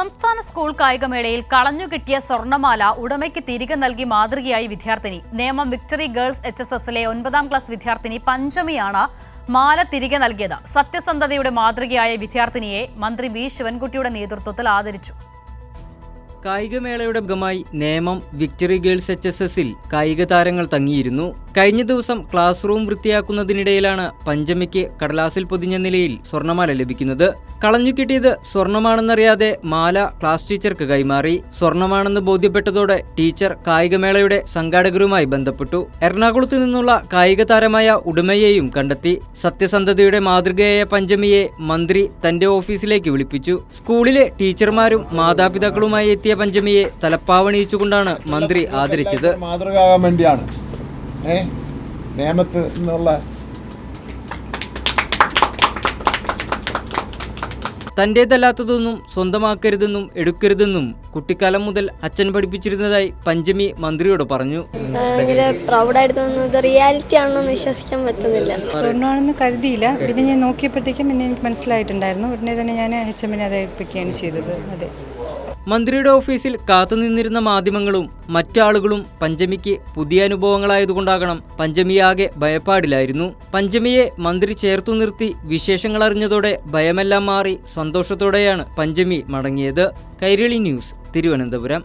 സംസ്ഥാന സ്കൂൾ കായികമേളയിൽ കളഞ്ഞുകിട്ടിയ സ്വർണമാല ഉടമയ്ക്ക് തിരികെ നൽകി മാതൃകയായി വിദ്യാർത്ഥിനി. Nemom victory girls H S എസിലെ ഒൻപതാം ക്ലാസ് വിദ്യാർത്ഥിനി പഞ്ചമിയാണ് മാല തിരികെ നൽകിയത്. സത്യസന്ധതയുടെ മാതൃകയായ വിദ്യാർത്ഥിനിയെ മന്ത്രി വി. ശിവൻകുട്ടിയുടെ നേതൃത്വത്തിൽ ആദരിച്ചു. കായികമേളയുടെ ഭാഗമായി Nemom victory girls H S എസിൽ കായിക താരങ്ങൾ തങ്ങിയിരുന്നു. കഴിഞ്ഞ ദിവസം ക്ലാസ് റൂം വൃത്തിയാക്കുന്നതിനിടയിലാണ് പഞ്ചമിക്ക് കടലാസിൽ പൊതിഞ്ഞ നിലയിൽ സ്വർണമാല ലഭിക്കുന്നത്. കളഞ്ഞു കിട്ടിയത് സ്വർണമാണെന്നറിയാതെ മാല ക്ലാസ് ടീച്ചർക്ക് കൈമാറി. സ്വർണമാണെന്ന് ബോധ്യപ്പെട്ടതോടെ ടീച്ചർ കായികമേളയുടെ സംഘാടകരുമായി ബന്ധപ്പെട്ടു. എറണാകുളത്ത് നിന്നുള്ള കായിക താരമായ ഉടുമയെയും കണ്ടെത്തി. സത്യസന്ധതയുടെ മാതൃകയായ പഞ്ചമിയെ മന്ത്രി തന്റെ ഓഫീസിലേക്ക് വിളിപ്പിച്ചു. സ്കൂളിലെ ടീച്ചർമാരും മാതാപിതാക്കളുമായി എത്തിയ പഞ്ചമിയെ തലപ്പാവണിയിച്ചുകൊണ്ടാണ് മന്ത്രി ആദരിച്ചത്. മാതൃകയാകാൻ വേണ്ടിയാണ്. തന്റേതല്ലാത്തതൊന്നും സ്വന്തമാക്കരുതെന്നും എടുക്കരുതെന്നും കുട്ടിക്കാലം മുതൽ അച്ഛൻ പഠിപ്പിച്ചിരുന്നതായി പഞ്ചമി മന്ത്രിയോട് പറഞ്ഞു. ഭയങ്കര പ്രൗഡായിട്ട് തോന്നുന്നു. ഇത് റിയാലിറ്റി ആണെന്ന് വിശ്വസിക്കാൻ പറ്റുന്നില്ല. സ്വർണമാണെന്ന് കരുതിയില്ല. പിന്നെ ഞാൻ നോക്കിയപ്പോഴത്തേക്കും പിന്നെ എനിക്ക് മനസ്സിലായിട്ടുണ്ടായിരുന്നു. ഉടനെ തന്നെ ഞാൻ എച്ച് എമ്മിനെ അത് ഏൽപ്പിക്കുകയാണ് ചെയ്തത്. അതെ. മന്ത്രിയുടെ ഓഫീസിൽ കാത്തുനിന്നിരുന്ന മാധ്യമങ്ങളും മറ്റാളുകളും പഞ്ചമിക്ക് പുതിയ അനുഭവങ്ങളായതുകൊണ്ടാകണം പഞ്ചമിയാകെ ഭയപ്പാടിലായിരുന്നു. പഞ്ചമിയെ മന്ത്രി ചേർത്തു നിർത്തി വിശേഷങ്ങൾ അറിഞ്ഞതോടെ ഭയമെല്ലാം മാറി സന്തോഷത്തോടെയാണ് പഞ്ചമി മടങ്ങിയത്. കൈരളി ന്യൂസ് തിരുവനന്തപുരം.